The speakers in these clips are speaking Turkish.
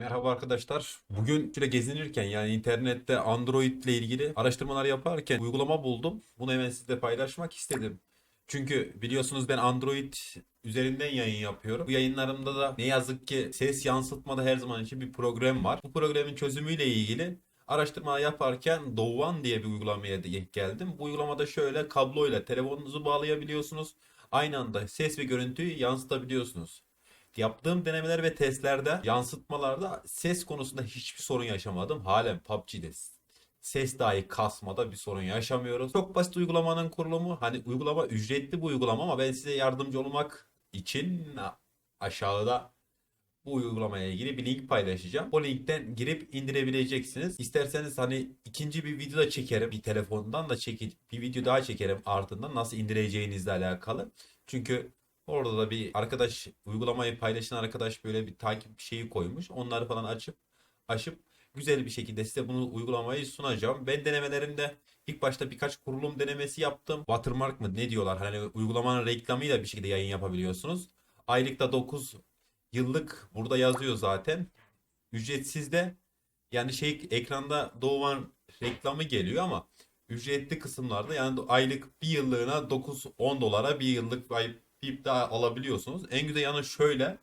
Merhaba arkadaşlar. Bugün şöyle gezinirken yani internette Android ile ilgili araştırmalar yaparken uygulama buldum. Bunu hemen sizle paylaşmak istedim. Çünkü biliyorsunuz ben Android üzerinden yayın yapıyorum. Bu yayınlarımda da ne yazık ki ses yansıtmada her zaman için bir program var. Bu programın çözümüyle ilgili araştırma yaparken Doğan diye bir uygulamaya geldim. Bu uygulamada şöyle kabloyla telefonunuzu bağlayabiliyorsunuz. Aynı anda ses ve görüntüyü yansıtabiliyorsunuz. Yaptığım denemeler ve testlerde, yansıtmalarda ses konusunda hiçbir sorun yaşamadım. Halen PUBG'de ses dahi kasmada bir sorun yaşamıyoruz. Çok basit uygulamanın kurulumu. Hani uygulama ücretli bu uygulama ama ben size yardımcı olmak için aşağıda bu uygulamaya ilgili bir link paylaşacağım. O linkten girip indirebileceksiniz. İsterseniz hani ikinci bir video da çekerim. Bir telefondan da çekip bir video daha çekerim ardından nasıl indireceğinizle alakalı. Çünkü Orada da bir arkadaş uygulamayı paylaşan arkadaş böyle bir takip şeyi koymuş. Onları falan açıp açıp güzel bir şekilde size bunu uygulamayı sunacağım. Ben denemelerimde ilk başta birkaç kurulum denemesi yaptım. Watermark mı ne diyorlar? Hani uygulamanın reklamıyla bir şekilde yayın yapabiliyorsunuz. Aylıkta 9 yıllık burada yazıyor zaten. Ücretsiz de yani şey ekranda doğan reklamı geliyor ama ücretli kısımlarda yani aylık bir yıllığına 9-10 dolara bir yıllık bir daha alabiliyorsunuz. En güzel yanı şöyle.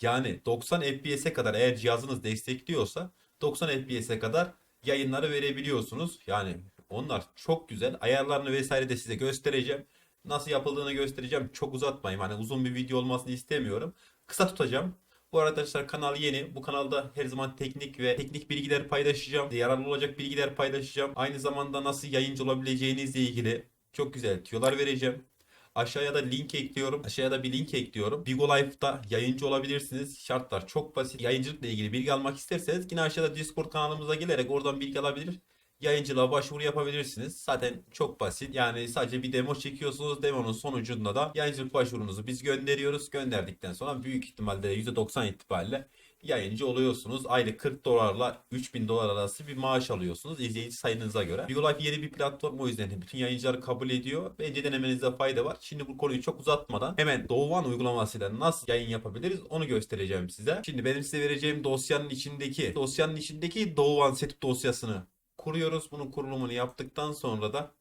Yani 90 FPS'e kadar eğer cihazınız destekliyorsa 90 FPS'e kadar yayınları verebiliyorsunuz. Yani onlar çok güzel. Ayarlarını vesaire de size göstereceğim. Nasıl yapıldığını göstereceğim. Çok uzatmayayım. Hani uzun bir video olmasını istemiyorum. Kısa tutacağım. Bu arada arkadaşlar kanal yeni. Bu kanalda her zaman teknik ve teknik bilgiler paylaşacağım. Yararlı olacak bilgiler paylaşacağım. Aynı zamanda nasıl yayıncı olabileceğinizle ilgili çok güzel tüyolar vereceğim. Aşağıya da link ekliyorum. Aşağıya da bir link ekliyorum. Bigo Life'da yayıncı olabilirsiniz. Şartlar çok basit. Yayıncılıkla ilgili bilgi almak isterseniz yine aşağıda Discord kanalımıza gelerek oradan bilgi alabilir. Yayıncılığa başvuru yapabilirsiniz. Zaten çok basit. Yani sadece bir demo çekiyorsunuz. Demonun sonucunda da yayıncılık başvurunuzu biz gönderiyoruz. Gönderdikten sonra büyük ihtimalle %90 itibariyle yayıncı oluyorsunuz. Aylık 40 dolarla 3000 dolar arası bir maaş alıyorsunuz izleyici sayınıza göre. BioLife yeni bir platform o yüzden bütün yayıncılar kabul ediyor. Bence denemenizde fayda var. Şimdi bu konuyu çok uzatmadan hemen Doğuvan uygulamasıyla nasıl yayın yapabiliriz onu göstereceğim size. Şimdi benim size vereceğim dosyanın içindeki dosyanın içindeki Doğuvan setup dosyasını kuruyoruz. Bunun kurulumunu yaptıktan sonra da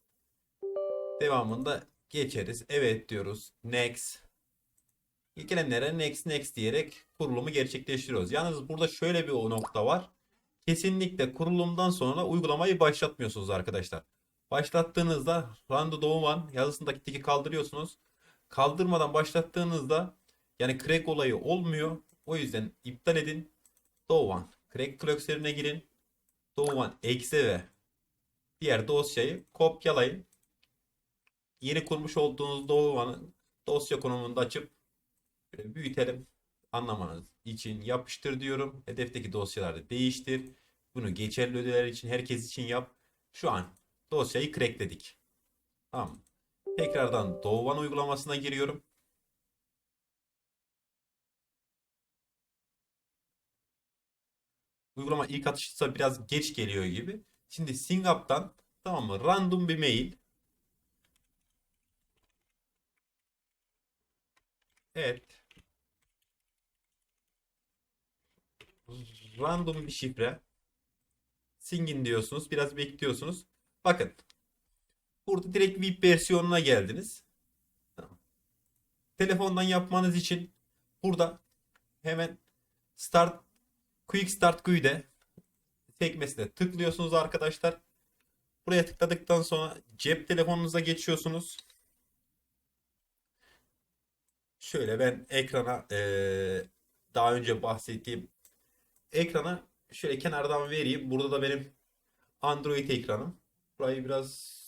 devamında geçeriz. Evet diyoruz. Next. Gelenlere next next diyerek kurulumu gerçekleştiriyoruz. Yalnız burada şöyle bir nokta var. Kesinlikle kurulumdan sonra uygulamayı başlatmıyorsunuz arkadaşlar. Başlattığınızda Rando Doğuman yazısındaki tiki kaldırıyorsunuz. Kaldırmadan başlattığınızda yani crack olayı olmuyor. O yüzden iptal edin. Doğuman. Crack klasörüne girin. Doğuman exe ve diğer dosyayı kopyalayın. Yeni kurmuş olduğunuz Doğuman'ın dosya konumunda açıp Böyle büyütelim. Anlamanız için yapıştır diyorum. Hedefteki dosyaları değiştir. Bunu geçerli ödeler için herkes için yap. Şu an dosyayı crackledik. Tamam. Tekrardan Doğuvan uygulamasına giriyorum. Uygulama ilk atışta biraz geç geliyor gibi. Şimdi Singap'tan tamam mı? Random bir mail. Evet. random bir şifre. Singin diyorsunuz. Biraz bekliyorsunuz. Bakın. Burada direkt VIP versiyonuna geldiniz. Tamam. Telefondan yapmanız için burada hemen Start Quick Start GUI'de sekmesine tıklıyorsunuz arkadaşlar. Buraya tıkladıktan sonra cep telefonunuza geçiyorsunuz. Şöyle ben ekrana ee, daha önce bahsettiğim ekrana şöyle kenardan vereyim. Burada da benim Android ekranım. Burayı biraz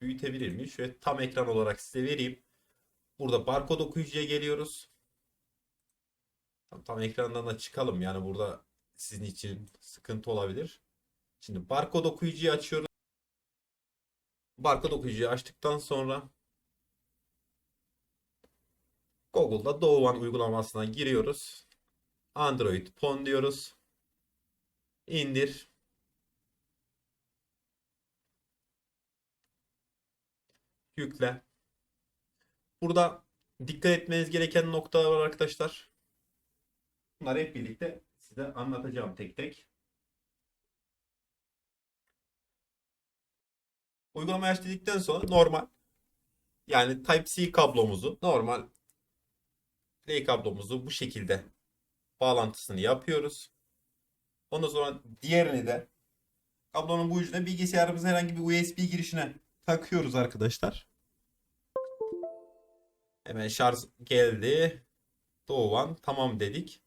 büyütebilir miyim? Şöyle tam ekran olarak size vereyim. Burada barkod okuyucuya geliyoruz. Tam, tam ekrandan da çıkalım. Yani burada sizin için sıkıntı olabilir. Şimdi barkod okuyucuyu açıyoruz. Barkod okuyucuyu açtıktan sonra Google'da Doğuvan uygulamasına giriyoruz. Android Pon diyoruz. İndir. Yükle. Burada dikkat etmeniz gereken noktalar var arkadaşlar. Bunları hep birlikte size anlatacağım tek tek. Uygulamayı aç dedikten sonra normal yani Type-C kablomuzu normal Play kablomuzu bu şekilde bağlantısını yapıyoruz. Ondan sonra diğerini de kablonun bu ucuna bilgisayarımızın herhangi bir USB girişine takıyoruz arkadaşlar. Hemen şarj geldi. Doğan tamam dedik.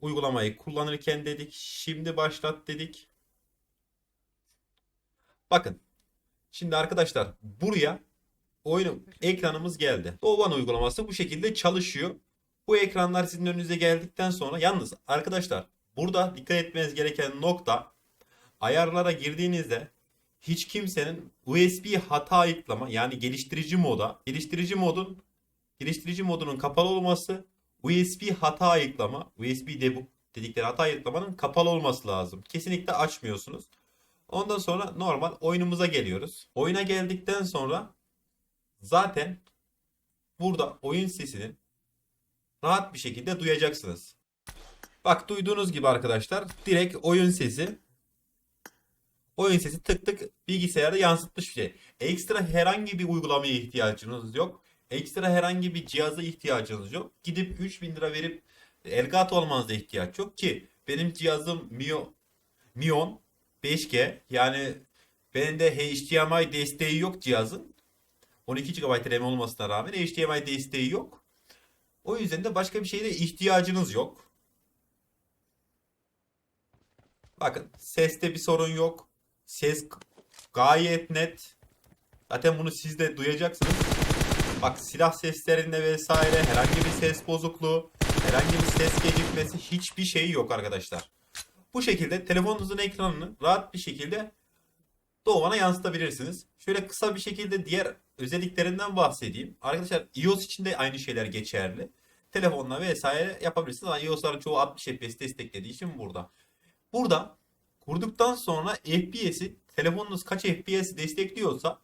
Uygulamayı kullanırken dedik. Şimdi başlat dedik. Bakın. Şimdi arkadaşlar buraya oyun ekranımız geldi. Doğan uygulaması bu şekilde çalışıyor. Bu ekranlar sizin önünüze geldikten sonra yalnız arkadaşlar burada dikkat etmeniz gereken nokta ayarlara girdiğinizde hiç kimsenin USB hata ayıklama yani geliştirici moda geliştirici modun geliştirici modunun kapalı olması USB hata ayıklama USB debug dedikleri hata ayıklamanın kapalı olması lazım. Kesinlikle açmıyorsunuz. Ondan sonra normal oyunumuza geliyoruz. Oyuna geldikten sonra zaten burada oyun sesini rahat bir şekilde duyacaksınız. Bak duyduğunuz gibi arkadaşlar direkt oyun sesi oyun sesi tık tık bilgisayarda yansıtmış bir şey. Ekstra herhangi bir uygulamaya ihtiyacınız yok. Ekstra herhangi bir cihaza ihtiyacınız yok. Gidip 3000 lira verip Elgato almanıza ihtiyaç yok ki benim cihazım Mio Mion 5G yani benim de HDMI desteği yok cihazın. 12 GB RAM olmasına rağmen HDMI desteği yok. O yüzden de başka bir şeye ihtiyacınız yok. Bakın seste bir sorun yok. Ses gayet net. Zaten bunu siz de duyacaksınız. Bak silah seslerinde vesaire herhangi bir ses bozukluğu, herhangi bir ses gecikmesi hiçbir şey yok arkadaşlar. Bu şekilde telefonunuzun ekranını rahat bir şekilde doğana yansıtabilirsiniz. Şöyle kısa bir şekilde diğer özelliklerinden bahsedeyim. Arkadaşlar iOS için de aynı şeyler geçerli. Telefonla vesaire yapabilirsiniz ama iOS'ların çoğu 60 FPS desteklediği için burada. Burada kurduktan sonra FPS'i telefonunuz kaç FPS destekliyorsa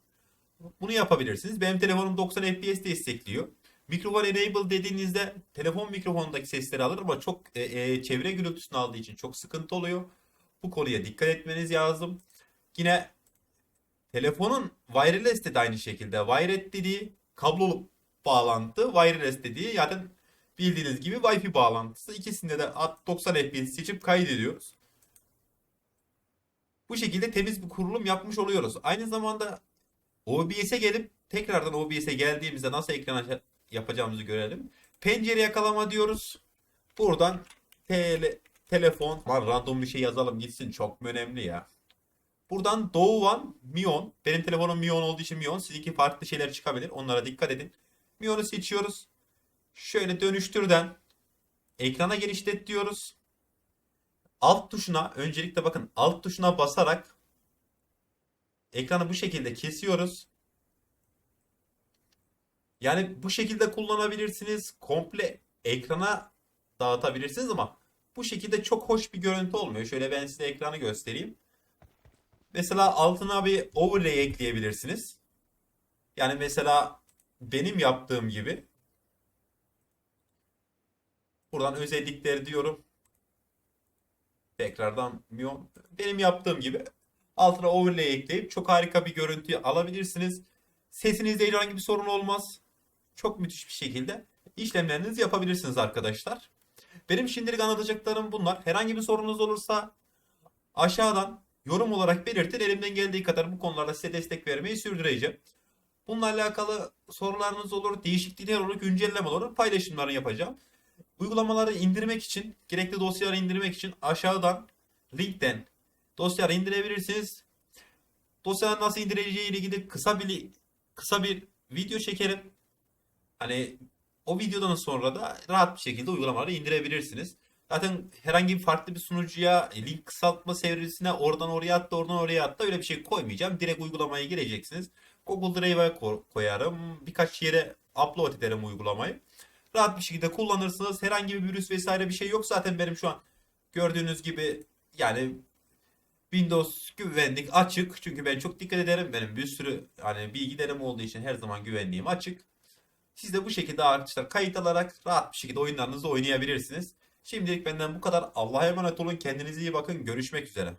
bunu yapabilirsiniz. Benim telefonum 90 FPS destekliyor. Mikrofon enable dediğinizde telefon mikrofonundaki sesleri alır ama çok e, e, çevre gürültüsünü aldığı için çok sıkıntı oluyor. Bu konuya dikkat etmeniz lazım. Yine telefonun wireless de, aynı şekilde. Wired dediği kablolu bağlantı, wireless dediği zaten bildiğiniz gibi Wi-Fi bağlantısı. İkisinde de 90 FPS seçip kaydediyoruz. Bu şekilde temiz bir kurulum yapmış oluyoruz. Aynı zamanda OBS'e gelip tekrardan OBS'e geldiğimizde nasıl ekran yapacağımızı görelim. Pencere yakalama diyoruz. Buradan tele, telefon var random bir şey yazalım gitsin çok önemli ya. Buradan Doğuvan Mion. Benim telefonum Mion olduğu için Mion. Sizinki farklı şeyler çıkabilir. Onlara dikkat edin. Mion'u seçiyoruz. Şöyle dönüştürden ekrana genişlet diyoruz. Alt tuşuna öncelikle bakın alt tuşuna basarak ekranı bu şekilde kesiyoruz. Yani bu şekilde kullanabilirsiniz. Komple ekrana dağıtabilirsiniz ama bu şekilde çok hoş bir görüntü olmuyor. Şöyle ben size ekranı göstereyim. Mesela altına bir overlay ekleyebilirsiniz. Yani mesela benim yaptığım gibi buradan özellikleri diyorum. Tekrardan. Benim yaptığım gibi altına overlay ekleyip çok harika bir görüntü alabilirsiniz. Sesinizde herhangi bir sorun olmaz. Çok müthiş bir şekilde işlemlerinizi yapabilirsiniz arkadaşlar. Benim şimdilik anlatacaklarım bunlar. Herhangi bir sorunuz olursa aşağıdan yorum olarak belirtin. Elimden geldiği kadar bu konularda size destek vermeyi sürdüreceğim. Bununla alakalı sorularınız olur, değişiklikler olur, güncelleme olur, paylaşımlarını yapacağım. Uygulamaları indirmek için, gerekli dosyaları indirmek için aşağıdan linkten dosyaları indirebilirsiniz. Dosyaları nasıl indireceği ile ilgili kısa bir kısa bir video çekerim. Hani o videodan sonra da rahat bir şekilde uygulamaları indirebilirsiniz. Zaten herhangi bir farklı bir sunucuya link kısaltma servisine oradan oraya attı oradan oraya attı öyle bir şey koymayacağım. Direkt uygulamaya gireceksiniz. Google Drive'a koyarım. Birkaç yere upload ederim uygulamayı. Rahat bir şekilde kullanırsınız. Herhangi bir virüs vesaire bir şey yok. Zaten benim şu an gördüğünüz gibi yani Windows güvenlik açık. Çünkü ben çok dikkat ederim. Benim bir sürü hani bilgilerim olduğu için her zaman güvenliğim açık. Siz de bu şekilde arkadaşlar kayıt alarak rahat bir şekilde oyunlarınızı oynayabilirsiniz. Şimdilik benden bu kadar. Allah'a emanet olun. Kendinize iyi bakın. Görüşmek üzere.